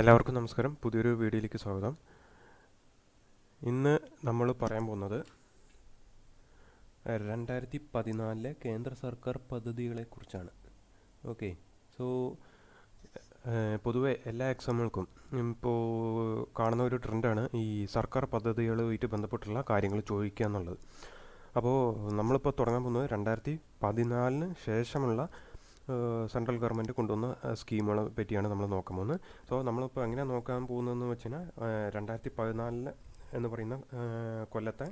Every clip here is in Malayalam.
എല്ലാവർക്കും നമസ്കാരം. പുതിയൊരു വീഡിയോയിലേക്ക് സ്വാഗതം. ഇന്ന് നമ്മൾ പറയാൻ പോകുന്നത് രണ്ടായിരത്തി പതിനാലിലെ കേന്ദ്ര സർക്കാർ പദ്ധതികളെക്കുറിച്ചാണ് ഓക്കെ. സോ പൊതുവെ എല്ലാ എക്സാമുകൾക്കും ഇപ്പോൾ കാണുന്ന ഒരു ട്രെൻഡാണ് ഈ സർക്കാർ പദ്ധതികളുമായിട്ട് ബന്ധപ്പെട്ടുള്ള കാര്യങ്ങൾ ചോദിക്കുക എന്നുള്ളത്. അപ്പോൾ നമ്മളിപ്പോൾ തുടങ്ങാൻ പോകുന്നത് രണ്ടായിരത്തി പതിനാലിന് ശേഷമുള്ള സെൻട്രൽ ഗവൺമെന്റ് കൊണ്ടുവന്ന സ്കീമുകളെ പറ്റിയാണ് നമ്മൾ നോക്കാൻ പോകുന്നത്. സോ നമ്മളിപ്പോൾ എങ്ങനെ നോക്കാൻ പോകുന്നതെന്ന് വെച്ച് കഴിഞ്ഞാൽ രണ്ടായിരത്തി പതിനാലിൽ എന്ന് പറയുന്ന കൊല്ലത്തെ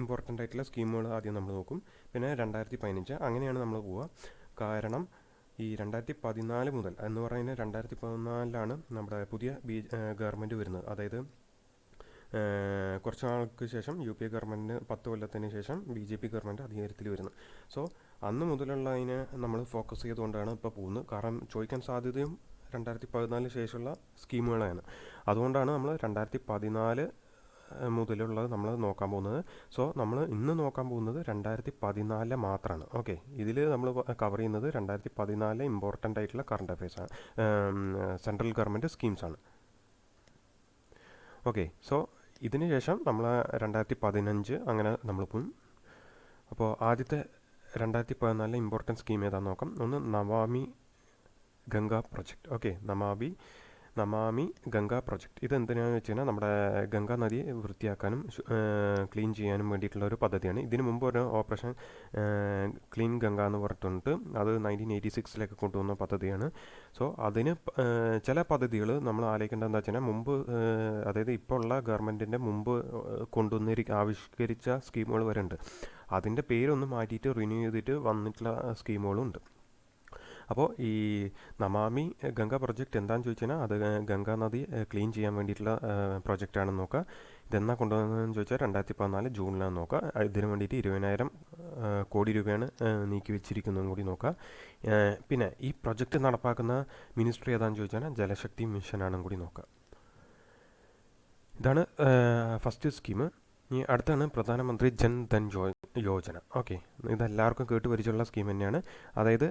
ഇമ്പോർട്ടന്റ് ആയിട്ടുള്ള സ്കീമുകൾ ആദ്യം നമ്മൾ നോക്കും. പിന്നെ രണ്ടായിരത്തി പതിനഞ്ച് അങ്ങനെയാണ് നമ്മൾ പോവുക. കാരണം ഈ രണ്ടായിരത്തി പതിനാല് മുതൽ എന്ന് പറയുന്നത് രണ്ടായിരത്തി പതിനാലിലാണ് നമ്മുടെ പുതിയ ബി ഗവൺമെന്റ് വരുന്നത്. അതായത് കുറച്ച് നാൾക്ക് ശേഷം യു പി എ ഗവൺമെന്റിന് പത്ത് കൊല്ലത്തിന് ശേഷം ബി ജെ പി ഗവൺമെന്റ് അധികാരത്തിൽ വരുന്നു. സോ അന്ന് മുതലുള്ള അതിനെ നമ്മൾ ഫോക്കസ് ചെയ്തുകൊണ്ടാണ് ഇപ്പോൾ പോകുന്നത്. കാരണം ചോദിക്കാൻ സാധ്യതയും രണ്ടായിരത്തി പതിനാലിന് ശേഷമുള്ള സ്കീമുകളാണ്. അതുകൊണ്ടാണ് നമ്മൾ രണ്ടായിരത്തി പതിനാല് മുതലുള്ളത് നമ്മൾ നോക്കാൻ പോകുന്നത്. സോ നമ്മൾ ഇന്ന് നോക്കാൻ പോകുന്നത് രണ്ടായിരത്തി പതിനാലിലെ മാത്രമാണ് ഓക്കെ ഇതിൽ നമ്മൾ കവർ ചെയ്യുന്നത് രണ്ടായിരത്തി പതിനാലിലെ ഇമ്പോർട്ടന്റ് ആയിട്ടുള്ള കറണ്ട് അഫയേഴ്സാണ് സെൻട്രൽ ഗവൺമെന്റ് സ്കീംസാണ് ഓക്കെ സോ ഇതിന് ശേഷം നമ്മൾ രണ്ടായിരത്തി പതിനഞ്ച് അങ്ങനെ നമ്മൾ പോകും അപ്പോൾ ആദ്യത്തെ രണ്ടായിരത്തി പതിനാലിലെ ഇമ്പോർട്ടന്റ് സ്കീം ഏതാണെന്ന് നോക്കാം. ഒന്ന് Navami Ganga project okay Namami Namami Ganga project ഇത് എന്തിനാണെന്ന് വെച്ച് കഴിഞ്ഞാൽ നമ്മുടെ ഗംഗാ നദി വൃത്തിയാക്കാനും ക്ലീൻ ചെയ്യാനും വേണ്ടിയിട്ടുള്ള ഒരു പദ്ധതിയാണ്. ഇതിനു മുമ്പ് ഒരു ഓപ്പറേഷൻ ക്ലീൻ ഗംഗ എന്ന് പറഞ്ഞിട്ടുണ്ട്. അത് നയന്റീൻ എയ്റ്റി സിക്സിലേക്ക് കൊണ്ടുവന്ന പദ്ധതിയാണ്. സോ അതിന് ചില പദ്ധതികൾ നമ്മൾ ആലോചിക്കേണ്ടത് എന്താ വെച്ചാൽ മുമ്പ് അതായത് ഇപ്പോൾ ഉള്ള ഗവൺമെന്റിന്റെ മുമ്പ് കൊണ്ടുവന്നിരി ആവിഷ്കരിച്ച സ്കീമുകൾ വരെ ഉണ്ട് അതിന്റെ പേരൊന്ന് മാറ്റിയിട്ട് റിന്യൂ ചെയ്തിട്ട് വന്നിട്ടുള്ള സ്കീമുകളും ഉണ്ട് അപ്പോൾ ഈ നമാമി ഗംഗ പ്രൊജക്റ്റ് എന്താണെന്ന് ചോദിച്ചു കഴിഞ്ഞാൽ അത് ഗംഗാ നദി ക്ലീൻ ചെയ്യാൻ വേണ്ടിയിട്ടുള്ള പ്രൊജക്റ്റാണെന്ന് നോക്കുക. ഇതെന്നാ കൊണ്ടുവന്നതെന്ന് ചോദിച്ചാൽ രണ്ടായിരത്തി പതിനാല് ജൂണിലാണ് നോക്കുക. ഇതിന് വേണ്ടിയിട്ട് ഇരുപതിനായിരം കോടി രൂപയാണ് നീക്കി വെച്ചിരിക്കുന്നതും കൂടി നോക്കുക. പിന്നെ ഈ പ്രൊജക്റ്റ് നടപ്പാക്കുന്ന മിനിസ്ട്രി ഏതാണെന്ന് ചോദിച്ചാൽ ജലശക്തി മിഷനാണെന്നും കൂടി നോക്കുക. ഇതാണ് ഫസ്റ്റ് സ്കീം. ഇനി അടുത്താണ് പ്രധാനമന്ത്രി ജൻ ധൻ യോജന. ഓക്കെ ഇതെല്ലാവർക്കും കേട്ട് പരിചയമുള്ള സ്കീം തന്നെയാണ്. അതായത്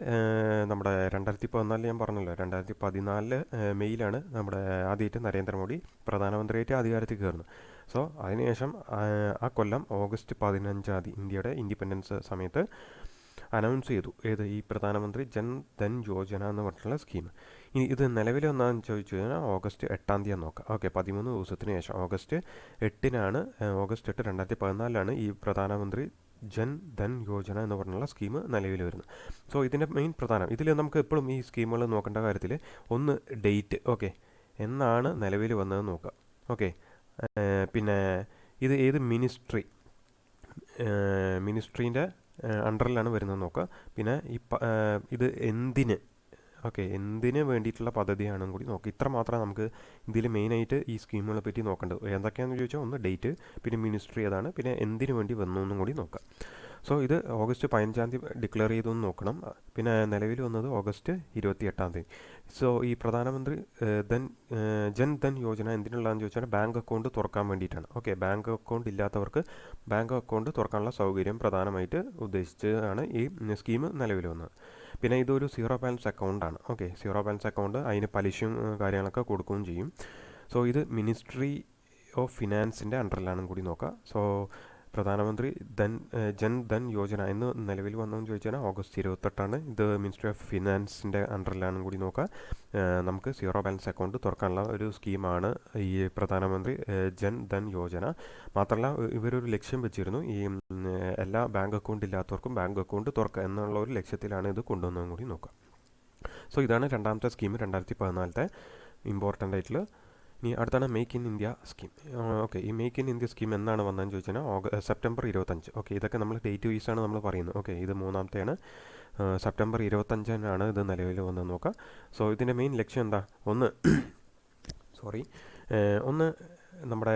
നമ്മുടെ രണ്ടായിരത്തി പതിനാലിൽ ഞാൻ പറഞ്ഞല്ലോ രണ്ടായിരത്തി പതിനാലിൽ മെയ്യിലാണ് നമ്മുടെ ആദ്യമായിട്ട് നരേന്ദ്രമോദി പ്രധാനമന്ത്രിയായിട്ട് അധികാരത്തിൽ കയറുന്നത്. സോ അതിനുശേഷം ആ കൊല്ലം ഓഗസ്റ്റ് പതിനഞ്ചാം തീയതി ഇന്ത്യയുടെ ഇൻഡിപെൻഡൻസ് സമയത്ത് അനൗൺസ് ചെയ്തു. ഏത്? ഈ പ്രധാനമന്ത്രി ജൻ ധൻ യോജന എന്ന് പറഞ്ഞിട്ടുള്ള സ്കീം. ഇനി ഇത് നിലവിൽ ഒന്നാന്ന് ചോദിച്ചു കഴിഞ്ഞാൽ ഓഗസ്റ്റ് എട്ടാം തീയതി നോക്കാം. ഓക്കെ പതിമൂന്ന് ദിവസത്തിന് ശേഷം ഓഗസ്റ്റ് എട്ടിനാണ് ഓഗസ്റ്റ് എട്ട് രണ്ടായിരത്തി പതിനാലിലാണ് ഈ പ്രധാനമന്ത്രി ജൻ ധൻ യോജന എന്ന് പറഞ്ഞുള്ള സ്കീം നിലവിൽ വരുന്നത്. സോ ഇതിന്റെ മെയിൻ പ്രധാനം ഇതിൽ നമുക്ക് എപ്പോഴും ഈ സ്കീമുകൾ നോക്കേണ്ട കാര്യത്തിൽ ഒന്ന് ഡേറ്റ് ഓക്കെ എന്നാണ് നിലവിൽ വന്നത് നോക്കുക ഓക്കെ പിന്നെ ഇത് ഏത് മിനിസ്ട്രി മിനിസ്ട്രീന്റെ അണ്ടറിലാണ് വരുന്നത് നോക്കുക പിന്നെ ഈ ഇത് എന്തിന് ഓക്കെ എന്തിനു വേണ്ടിയിട്ടുള്ള പദ്ധതിയാണെന്നും കൂടി നോക്കുക ഇത്ര മാത്രമേ നമുക്ക് ഇതിൽ മെയിനായിട്ട് ഈ സ്കീമുകളെ പറ്റി നോക്കേണ്ടത്. എന്തൊക്കെയാണെന്ന് ചോദിച്ചാൽ ഒന്ന് ഡേറ്റ് പിന്നെ മിനിസ്ട്രി ഏതാണ് പിന്നെ എന്തിനു വേണ്ടി വന്നു എന്നും കൂടി നോക്കാം. സോ ഇത് ഓഗസ്റ്റ് പതിനഞ്ചാം തീയതി ഡിക്ലെയർ ചെയ്തൊന്ന് നോക്കണം. പിന്നെ നിലവിൽ വന്നത് ഓഗസ്റ്റ് ഇരുപത്തി എട്ടാം തീയതി. സോ ഈ പ്രധാനമന്ത്രി ധൻ ജൻ ധൻ യോജന എന്തിനുള്ളതെന്ന് ചോദിച്ചാൽ ബാങ്ക് അക്കൗണ്ട് തുറക്കാൻ വേണ്ടിയിട്ടാണ്. ഓക്കെ ബാങ്ക് അക്കൗണ്ട് ഇല്ലാത്തവർക്ക് ബാങ്ക് അക്കൗണ്ട് തുറക്കാനുള്ള സൗകര്യം പ്രധാനമായിട്ട് ഉദ്ദേശിച്ചാണ് ഈ സ്കീം നിലവിൽ വന്നത്. പിന്നെ ഇതൊരു സീറോ ബാലൻസ് അക്കൗണ്ടാണ് ഓക്കെ സീറോ ബാലൻസ് അക്കൗണ്ട് അതിന് പലിശയും കാര്യങ്ങളൊക്കെ കൊടുക്കുകയും ചെയ്യും. സോ ഇത് മിനിസ്ട്രി ഓഫ് ഫിനാൻസിന്റെ അണ്ടറിലാണ് കൂടി നോക്കുക സോ പ്രധാനമന്ത്രി ധൻ ജൻ ധൻ യോജന എന്ന് നിലവിൽ വന്നതെന്ന് ചോദിച്ചാൽ ഓഗസ്റ്റ് ഇരുപത്തെട്ടാണ്. ഇത് മിനിസ്ട്രി ഓഫ് ഫിനാൻസിന്റെ അണ്ടറിലാണ് കൂടി നോക്കുക നമുക്ക് സീറോ ബാലൻസ് അക്കൗണ്ട് തുറക്കാനുള്ള ഒരു സ്കീമാണ് ഈ പ്രധാനമന്ത്രി ജൻ ധൻ യോജന. മാത്രമല്ല ഇവരൊരു ലക്ഷ്യം വെച്ചിരുന്നു ഈ എല്ലാ ബാങ്ക് അക്കൗണ്ട് ഇല്ലാത്തവർക്കും ബാങ്ക് അക്കൗണ്ട് തുറക്കുക എന്നുള്ള ഒരു ലക്ഷ്യത്തിലാണ് ഇത് കൊണ്ടുവന്നതും കൂടി നോക്കുക സോ ഇതാണ് രണ്ടാമത്തെ സ്കീം രണ്ടായിരത്തി പതിനാലത്തെ ഇമ്പോർട്ടന്റ് ആയിട്ടുള്ള ഇനി അടുത്താണ് make in India scheme okay ഈ മേക്ക് ഇൻ ഇന്ത്യ സ്കീം എന്നാണ് വന്നതെന്ന് ചോദിച്ചാൽ ഓഗ സെപ്റ്റംബർ ഇരുപത്തഞ്ച്. ഓക്കെ ഇതൊക്കെ നമ്മൾ ഡേറ്റ് വൈസാണ് നമ്മൾ പറയുന്നത്. ഓക്കെ ഇത് മൂന്നാമത്തെയാണ്. സെപ്റ്റംബർ ഇരുപത്തഞ്ചിനാണ് ഇത് നിലവിൽ വന്നത് നോക്കാം. സോ ഇതിന്റെ മെയിൻ ലക്ഷ്യം എന്താ? ഒന്ന് സോറി ഒന്ന് നമ്മുടെ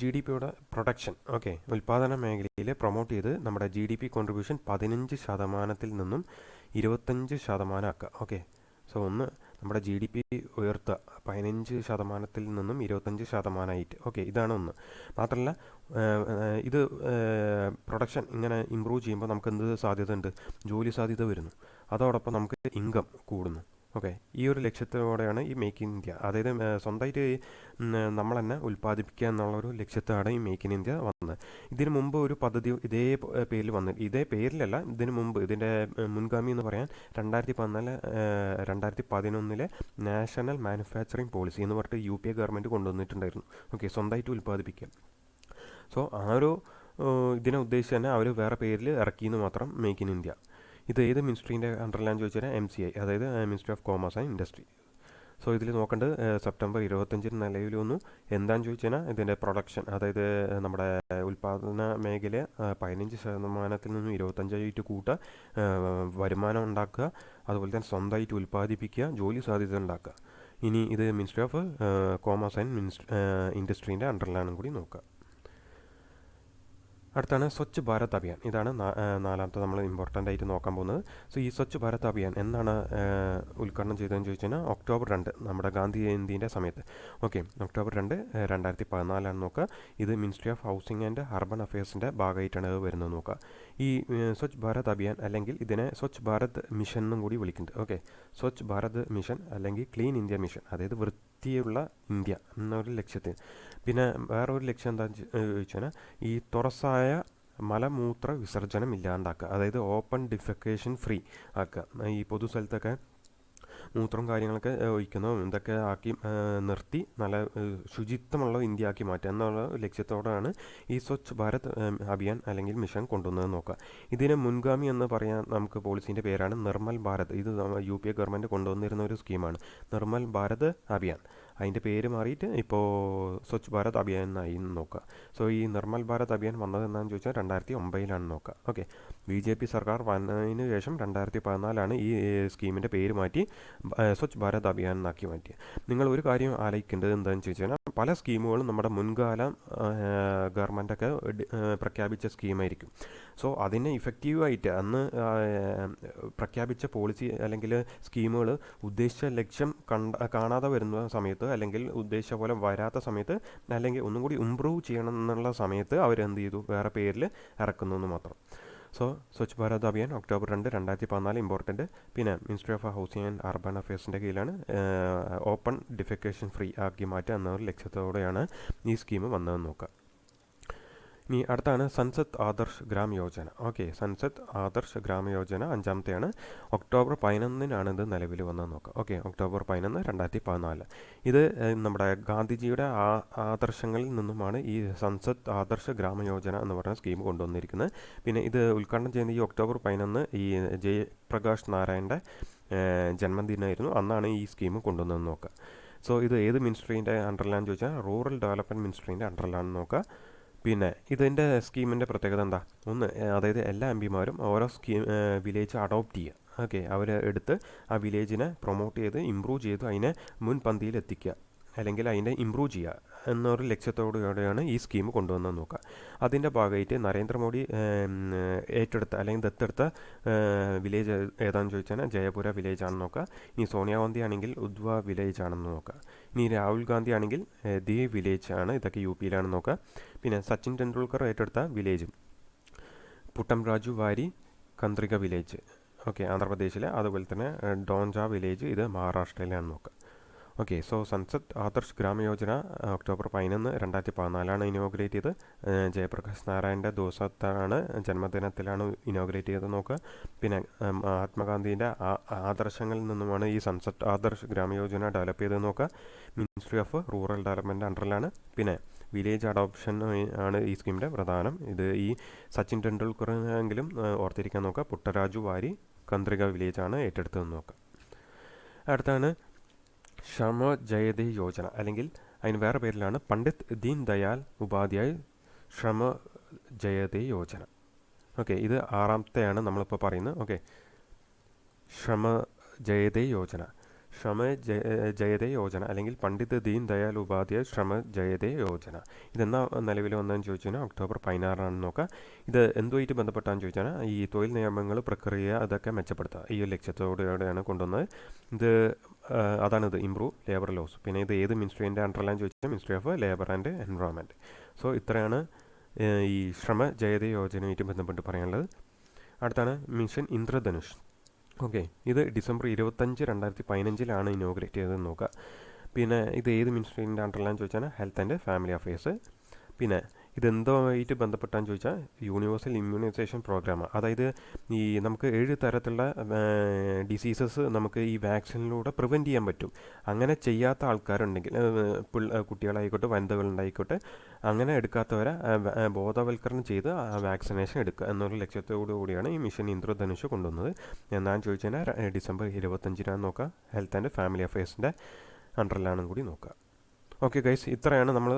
ജി ഡി പിയുടെ പ്രൊഡക്ഷൻ ഓക്കെ ഉൽപ്പാദന മേഖലയിൽ പ്രൊമോട്ട് ചെയ്ത് നമ്മുടെ ജി ഡി പി കോൺട്രിബ്യൂഷൻ പതിനഞ്ച് ശതമാനത്തിൽ നിന്നും ഇരുപത്തഞ്ച് ശതമാനമാക്കുക ഓക്കെ സോ ഒന്ന് നമ്മുടെ ജി ഡി പി ഉയർത്തുക പതിനഞ്ച് ശതമാനത്തിൽ നിന്നും ഇരുപത്തഞ്ച് ശതമാനമായിട്ട്. ഓക്കെ ഇതാണ് ഒന്ന്. മാത്രമല്ല ഇത് പ്രൊഡക്ഷൻ ഇങ്ങനെ ഇമ്പ്രൂവ് ചെയ്യുമ്പോൾ നമുക്ക് എന്ത് സാധ്യത ഉണ്ട് ജോലി സാധ്യത വരുന്നു. അതോടൊപ്പം നമുക്ക് ഇൻകം കൂടുന്നു. ഓക്കെ. ഈ ഒരു ലക്ഷ്യത്തോടെയാണ് ഈ മേക്ക് ഇൻ ഇന്ത്യ അതായത് സ്വന്തമായിട്ട് നമ്മൾ തന്നെ ഉൽപ്പാദിപ്പിക്കുക എന്നുള്ള ഒരു ലക്ഷ്യത്തോടെ ഈ മേക്ക് ഇൻ ഇന്ത്യ വന്നത്. ഇതിനു മുമ്പ് ഒരു പദ്ധതി ഇതേ പേരിൽ വന്നു ഇതേ പേരിലല്ല ഇതിനു മുമ്പ് ഇതിന്റെ മുൻഗാമി എന്ന് പറയാൻ രണ്ടായിരത്തി പതിനാല് രണ്ടായിരത്തി പതിനൊന്നിലെ നാഷണൽ മാനുഫാക്ചറിങ് പോളിസി എന്ന് പറഞ്ഞിട്ട് യു പി എ ഗവൺമെന്റ് കൊണ്ടുവന്നിട്ടുണ്ടായിരുന്നു. ഓക്കെ സ്വന്തമായിട്ട് ഉൽപ്പാദിപ്പിക്കുക. സോ ആ ഒരു ഇതിനെ ഉദ്ദേശിച്ച് തന്നെ അവർ വേറെ പേരിൽ ഇറക്കിയെന്ന് മാത്രം മേക്ക് ഇൻ ഇന്ത്യ ഇത് ഏത് മിനിസ്ട്രീന്റെ അണ്ടറിലാന്ന് ചോദിച്ചാൽ എം സി ഐ അതായത് ministry of commerce and industry so ഇതിൽ നോക്കേണ്ടത് സെപ്റ്റംബർ ഇരുപത്തഞ്ചിന് നിലവിൽ ഒന്ന് എന്താണെന്ന് ചോദിച്ചാൽ ഇതിന്റെ പ്രൊഡക്ഷൻ അതായത് നമ്മുടെ ഉൽപ്പാദന മേഖല പതിനഞ്ച് ശതമാനത്തിൽ നിന്നും ഇരുപത്തഞ്ചായിട്ട് കൂട്ടുക വരുമാനം ഉണ്ടാക്കുക അതുപോലെ തന്നെ സ്വന്തമായിട്ട് ഉൽപ്പാദിപ്പിക്കുക ജോലി സാധ്യത ഉണ്ടാക്കുക. ഇനി ഇത് ministry of commerce and ministry ഇൻഡസ്ട്രീന്റെ അണ്ടറിലാണ് കൂടി നോക്കുക. അടുത്താണ് സ്വച്ഛ് ഭാരത് അഭിയാൻ. ഇതാണ് നാലാമത്തെ നമ്മൾ ഇമ്പോർട്ടന്റ് ആയിട്ട് നോക്കാൻ പോകുന്നത്. സോ ഈ സ്വച്ഛ് ഭാരത് അഭിയാൻ എന്നാണ് ഉദ്ഘാടനം ചെയ്തതെന്ന് ചോദിച്ചു കഴിഞ്ഞാൽ ഒക്ടോബർ രണ്ട് നമ്മുടെ ഗാന്ധി ജയന്തിന്റെ സമയത്ത്. ഓക്കെ ഒക്ടോബർ രണ്ട് രണ്ടായിരത്തി പതിനാലാണ് നോക്കുക. ഇത് ministry of housing and urban അഫയേഴ്സിന്റെ ഭാഗമായിട്ടാണ് ഇത് വരുന്നത് നോക്കുക. ഈ സ്വച്ഛ് ഭാരത് അഭിയാൻ അല്ലെങ്കിൽ ഇതിനെ സ്വച്ഛ് ഭാരത് മിഷൻ എന്നും കൂടി വിളിക്കുന്നുണ്ട്. ഓക്കെ സ്വച്ഛ് ഭാരത് മിഷൻ അല്ലെങ്കിൽ ക്ലീൻ ഇന്ത്യ മിഷൻ അതായത് വൃത്തിയുള്ള ഇന്ത്യ എന്നൊരു ലക്ഷ്യത്തിന്. പിന്നെ വേറൊരു ലക്ഷ്യം എന്താണെന്ന് ചോദിച്ചാൽ ഈ തുറസായ മലമൂത്ര വിസർജനം ഇല്ലാണ്ടാക്കുക. അതായത് ഓപ്പൺ ഡിഫെക്കേഷൻ ഫ്രീ ആക്കുക. ഈ പൊതു സ്ഥലത്തൊക്കെ മൂത്രം കാര്യങ്ങളൊക്കെ ഒഴിക്കുന്നു. ഇതൊക്കെ ആക്കി നിർത്തി നല്ല ശുചിത്വമുള്ള ഇന്ത്യ ആക്കി മാറ്റുക എന്നുള്ള ലക്ഷ്യത്തോടെയാണ് ഈ സ്വച്ഛ് ഭാരത് അഭിയാൻ അല്ലെങ്കിൽ മിഷൻ കൊണ്ടുവന്നത് നോക്കുക. ഇതിന് മുൻഗാമി എന്ന് പറയാൻ നമുക്ക് പോളിസിന്റെ പേരാണ് നിർമ്മൽ ഭാരത്. ഇത് യു പി എ ഗവൺമെന്റ് കൊണ്ടുവന്നിരുന്ന ഒരു സ്കീമാണ്. നിർമ്മൽ ഭാരത് അഭിയാൻ. അതിന്റെ പേര് മാറിയിട്ട് ഇപ്പോൾ സ്വച്ഛ് ഭാരത് അഭിയാൻ എന്നായി എന്ന് നോക്കുക. സോ ഈ നിർമ്മൽ ഭാരത് അഭിയാൻ വന്നത് എന്താണെന്ന് ചോദിച്ചാൽ രണ്ടായിരത്തി ഒമ്പതിലാണ് നോക്കുക. ഓക്കെ ബി ജെ പി സർക്കാർ വന്നതിന് ശേഷം രണ്ടായിരത്തി പതിനാലാണ് ഈ സ്കീമിന്റെ പേര് മാറ്റി സ്വച്ഛ് ഭാരത് അഭിയാൻ എന്നാക്കി മാറ്റിയത്. നിങ്ങൾ ഒരു കാര്യം ആലോചിക്കേണ്ടത് എന്താണെന്ന് ചോദിച്ചു കഴിഞ്ഞാൽ പല സ്കീമുകളും നമ്മുടെ മുൻകാല ഗവൺമെന്റൊക്കെ പ്രഖ്യാപിച്ച സ്കീമായിരിക്കും. സോ അതിനെ ഇഫക്റ്റീവായിട്ട് അന്ന് പ്രഖ്യാപിച്ച പോളിസി അല്ലെങ്കിൽ സ്കീമുകൾ ഉദ്ദേശിച്ച ലക്ഷ്യം കണ്ട കാണാതെ വരുന്ന സമയത്ത് അല്ലെങ്കിൽ ഉദ്ദേശിച്ച പോലെ വരാത്ത സമയത്ത് അല്ലെങ്കിൽ ഒന്നും കൂടി ഇമ്പ്രൂവ് ചെയ്യണം എന്നുള്ള സമയത്ത് അവരെന്ത് ചെയ്തു? വേറെ പേരിൽ ഇറക്കുന്നു എന്ന് മാത്രം. സോ സ്വച്ഛ് ഭാരത് അഭിയാൻ ഒക്ടോബർ രണ്ട് രണ്ടായിരത്തി പതിനാല് ഇമ്പോർട്ടന്റ് പിന്നെ ministry of housing and urban അഫയേഴ്സിന്റെ കീഴിലാണ് ഓപ്പൺ ഡിഫെക്കേഷൻ ഫ്രീ ആക്കി മാറ്റുക എന്നൊരു ലക്ഷ്യത്തോടെയാണ് ഈ സ്കീം വന്നതെന്ന് നോക്കുക ഇനി അടുത്താണ് സൻസത്ത് ആദർശ് ഗ്രാം യോജന. ഓക്കെ സൻസത്ത് ആദർശ് ഗ്രാമ യോജന അഞ്ചാമത്തെയാണ്. ഒക്ടോബർ പതിനൊന്നിനാണ് ഇത് നിലവിൽ വന്നത് നോക്കുക ഓക്കെ ഒക്ടോബർ പതിനൊന്ന് രണ്ടായിരത്തി പതിനാല് ഇത് നമ്മുടെ ഗാന്ധിജിയുടെ ആ ആദർശങ്ങളിൽ നിന്നുമാണ് ഈ സൻസത്ത് ആദർശ് ഗ്രാമ യോജന എന്ന് പറയുന്ന സ്കീം കൊണ്ടുവന്നിരിക്കുന്നത്. പിന്നെ ഇത് ഉദ്ഘാടനം ചെയ്യുന്ന ഈ ഒക്ടോബർ പതിനൊന്ന് ഈ ജയപ്രകാശ് നാരായണന്റെ ജന്മദിനമായിരുന്നു അന്നാണ് ഈ സ്കീം കൊണ്ടുവന്നതെന്ന് നോക്കുക സോ ഇത് ഏത് മിനിസ്ട്രീന്റെ അണ്ടറിലാണെന്ന് ചോദിച്ചാൽ റൂറൽ ഡെവലപ്മെന്റ് മിനിസ്ട്രീന്റെ അണ്ടറിലാണെന്ന് നോക്കുക പിന്നെ ഇതിന്റെ സ്കീമിന്റെ പ്രത്യേകത എന്താ? ഒന്ന് അതായത് എല്ലാ എം പിമാരും ഓരോ സ്കീം വില്ലേജ് അഡോപ്റ്റ് ചെയ്യുക. ഓക്കെ അവർ എടുത്ത് ആ വില്ലേജിനെ പ്രൊമോട്ട് ചെയ്ത് ഇമ്പ്രൂവ് ചെയ്ത് അതിനെ മുൻപന്തിയിൽ എത്തിക്കുക അല്ലെങ്കിൽ അതിനെ ഇമ്പ്രൂവ് ചെയ്യുക എന്നൊരു ലക്ഷ്യത്തോടെയാണ് ഈ സ്കീം കൊണ്ടുവന്നത് നോക്കുക. അതിന്റെ ഭാഗമായിട്ട് നരേന്ദ്രമോദി ഏറ്റെടുത്ത അല്ലെങ്കിൽ ദത്തെടുത്ത വില്ലേജ് ഏതാണെന്ന് ചോദിച്ചാൽ ജയപുര വില്ലേജ് ആണെന്ന് നോക്കുക. ഇനി സോണിയാഗാന്ധി ആണെങ്കിൽ ഉദ്വ വില്ലേജ് ആണെന്ന് നോക്കുക. ഇനി രാഹുൽ ഗാന്ധി ആണെങ്കിൽ ദി വില്ലേജ് ആണ് ഇതൊക്കെ യു പിയിലാണെന്ന് നോക്കുക. പിന്നെ സച്ചിൻ ടെണ്ടുൽക്കർ ഏറ്റെടുത്ത വില്ലേജും പുട്ടം രാജു വാരി കന്ത്രിക വില്ലേജ് ഓക്കെ ആന്ധ്രാപ്രദേശിലെ അതുപോലെ തന്നെ ഡോൻജ വില്ലേജ് ഇത് മഹാരാഷ്ട്രയിലാണ് നോക്കുക. Okay so sunset Adarsh Grama Yojana October പതിനൊന്ന് രണ്ടായിരത്തി പതിനാലാണ് ഇനോഗ്രേറ്റ് ചെയ്ത് ജയപ്രകാശ് നാരായണന്റെ ദിവസത്താണ് ജന്മദിനത്തിലാണ് ഇനോഗ്രേറ്റ് ചെയ്തത് നോക്കുക. പിന്നെ മഹാത്മാഗാന്ധിന്റെ ആദർശങ്ങളിൽ നിന്നുമാണ് ഈ സൺസെറ്റ് ആദർശ് ഗ്രാമയോജന ഡെവലപ്പ് ചെയ്തത് നോക്കുക. മിനിസ്ട്രി ഓഫ് റൂറൽ ഡെവലപ്മെന്റ് അണ്ടറിലാണ്. പിന്നെ വില്ലേജ് അഡോപ്ഷൻ ആണ് ഈ സ്കീമിന്റെ പ്രധാനം. ഇത് ഈ സച്ചിൻ ടെണ്ടുൽക്കറെങ്കിലും ഓർത്തിരിക്കാൻ നോക്കുക. പുട്ടരാജു വാരി കന്ത്രിക വില്ലേജാണ് ഏറ്റെടുത്തതെന്ന് നോക്കുക. അടുത്താണ് ക്ഷമ ജയതി യോജന. അല്ലെങ്കിൽ അതിന് വേറെ പേരിലാണ് പണ്ഡിറ്റ് ദീൻ ദയാൽ ഉപാധ്യായ് ശ്രമ ജയതേ യോജന. ഓക്കെ ഇത് ആറാമത്തെയാണ് നമ്മളിപ്പോൾ പറയുന്നത്. ഓക്കെ ശ്രമ ജയതേ യോജന. ശ്രമ ജയ ജയതേ യോജന. അല്ലെങ്കിൽ പണ്ഡിത് ദീൻ ദയാൽ ഉപാധ്യായ ശ്രമ ജയതേ യോജന. ഇതെന്നാ നിലവിൽ വന്നതെന്ന് ചോദിച്ചു കഴിഞ്ഞാൽ ഒക്ടോബർ പതിനാറാണെന്ന് നോക്കുക ഇത് എന്തുമായിട്ട് ബന്ധപ്പെട്ടാന്ന് ചോദിച്ചാൽ ഈ തൊഴിൽ നിയമങ്ങൾ പ്രക്രിയ അതൊക്കെ മെച്ചപ്പെടുത്തുക. ഈ ലക്ഷ്യത്തോടെയാണ് കൊണ്ടുവന്നത്. ഇത് അതാണിത് ഇംപ്രൂവ് ലേബർ ലോസ് പിന്നെ ഇത് ഏത് മിനിസ്ട്രീന്റെ അണ്ടറിലാന്ന് ചോദിച്ചാൽ ministry of labour and environment so ഇത്രയാണ് ഈ ശ്രമ ജയത യോജനയുമായിട്ട് ബന്ധപ്പെട്ട് പറയാനുള്ളത്. അടുത്താണ് മിഷൻ ഇന്ദ്രധനുഷ്. ഓക്കെ ഇത് ഡിസംബർ ഇരുപത്തഞ്ച് രണ്ടായിരത്തി പതിനഞ്ചിലാണ് ഇനോഗ്രേറ്റ് ചെയ്തതെന്ന് നോക്കുക. പിന്നെ ഇത് ഏത് മിനിസ്ട്രീന്റെ അണ്ടറിലാന്ന് ചോദിച്ചാൽ ഹെൽത്ത് ആൻഡ് ഫാമിലി അഫയേഴ്സ് പിന്നെ ഇതെന്തുമായിട്ട് ബന്ധപ്പെട്ടാന്ന് ചോദിച്ചാൽ യൂണിവേഴ്സൽ ഇമ്മ്യൂണൈസേഷൻ പ്രോഗ്രാം അതായത് ഈ നമുക്ക് ഏഴ് തരത്തിലുള്ള ഡിസീസസ് നമുക്ക് ഈ വാക്സിനിലൂടെ പ്രിവെന്റ് ചെയ്യാൻ പറ്റും. അങ്ങനെ ചെയ്യാത്ത ആൾക്കാരുണ്ടെങ്കിൽ കുട്ടികളായിക്കോട്ടെ വനിതകളുണ്ടായിക്കോട്ടെ അങ്ങനെ എടുക്കാത്തവരെ ബോധവൽക്കരണം ചെയ്ത് വാക്സിനേഷൻ എടുക്കുക എന്നുള്ള ലക്ഷ്യത്തോടു കൂടിയാണ് ഈ മിഷൻ ഇന്ദ്രധനുഷ് കൊണ്ടുവന്നത്. എന്നാണ് ചോദിച്ചു കഴിഞ്ഞാൽ ഡിസംബർ ഇരുപത്തഞ്ചിനാണ് നോക്കുക ഹെൽത്ത് ആൻഡ് ഫാമിലി അഫയേഴ്സിന്റെ അണ്ടറിലാണും കൂടി നോക്കുക ഓക്കെ ഗൈസ് ഇത്രയാണ് നമ്മൾ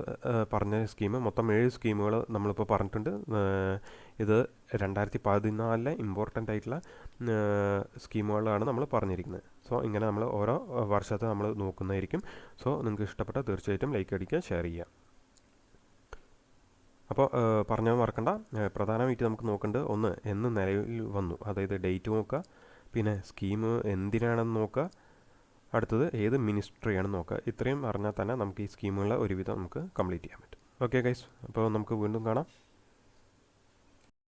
പറഞ്ഞ സ്കീം മൊത്തം ഏഴ് സ്കീമുകൾ നമ്മളിപ്പോൾ പറഞ്ഞിട്ടുണ്ട്. ഇത് രണ്ടായിരത്തി പതിനാലിലെ ഇമ്പോർട്ടന്റ് ആയിട്ടുള്ള സ്കീമുകളാണ് നമ്മൾ പറഞ്ഞിരിക്കുന്നത്. സോ ഇങ്ങനെ നമ്മൾ ഓരോ വർഷത്തെ നമ്മൾ നോക്കുന്നതായിരിക്കും. സോ നിങ്ങൾക്ക് ഇഷ്ടപ്പെട്ട തീർച്ചയായിട്ടും ലൈക്ക് അടിക്കുക ഷെയർ ചെയ്യുക. അപ്പോൾ പറഞ്ഞാൽ മറക്കണ്ട. പ്രധാനമായിട്ട് നമുക്ക് നോക്കേണ്ടത് ഒന്ന് എന്ന് നിലവിൽ വന്നു. അതായത് ഡേറ്റ് നോക്കുക. പിന്നെ സ്കീം എന്തിനാണെന്ന് നോക്കുക. അടുത്തത് ഏത് മിനിസ്ട്രിയാണ് നോക്കുക. ഇത്രയും അറിഞ്ഞാൽ തന്നെ നമുക്ക് ഈ സ്കീമുകളെ ഒരുവിധം നമുക്ക് കംപ്ലീറ്റ് ചെയ്യാൻ പറ്റും. ഓക്കെ ഗൈസ് അപ്പോൾ നമുക്ക് വീണ്ടും കാണാം.